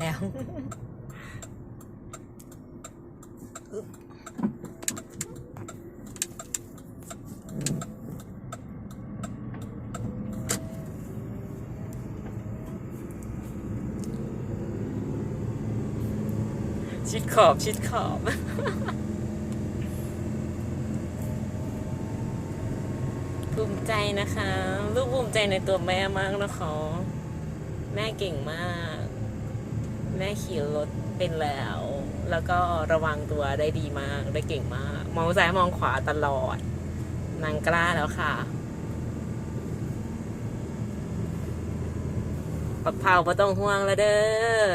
แล้ว ชิดขอบ ชิดขอบภูมิใจนะคะ ลูกภูมิใจในตัวแม่มากนะคะ แม่เก่งมาก แม่ขี่รถเป็นแล้ว แล้วก็ระวังตัวได้ดีมากได้เก่งมาก มองซ้ายมองขวาตลอด นางกล้าแล้วค่ะปักเผาไ่ต้องห่วงแล้วเด้อ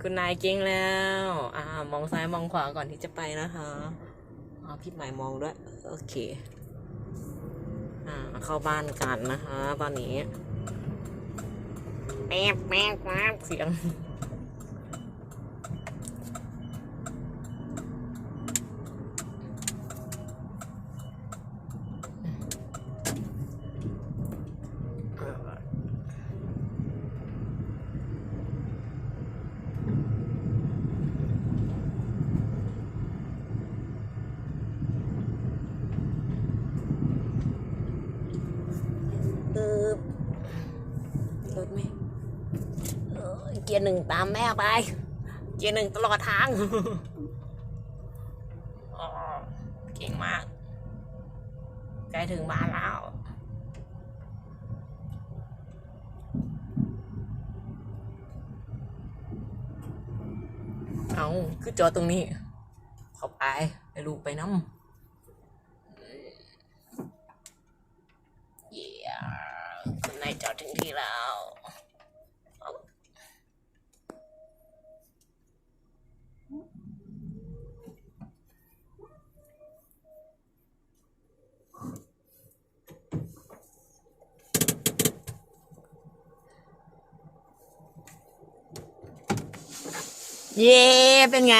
คุณนายเก่งแล้วอ่ามองซ้ายมองขวาก่อนที่จะไปนะคะอ๋อพี่หมายมองด้วย โอเค อ่า เข้าบ้านกันนะคะ ตอนนี้แป๊บแป๊บแป๊บเสียง เออ รถไหมเกียร์หนึ่งตามแม่ไป เกียร์หนึ่งตลอดทางเก่งมากใกล้ถึงบ้านแล้วเอาคือจอตรงนี้ เข้าไปไปลูกไปน้ำ เยี่ยคุณ นายจอดถึงที่แล้วเย้เป็นไง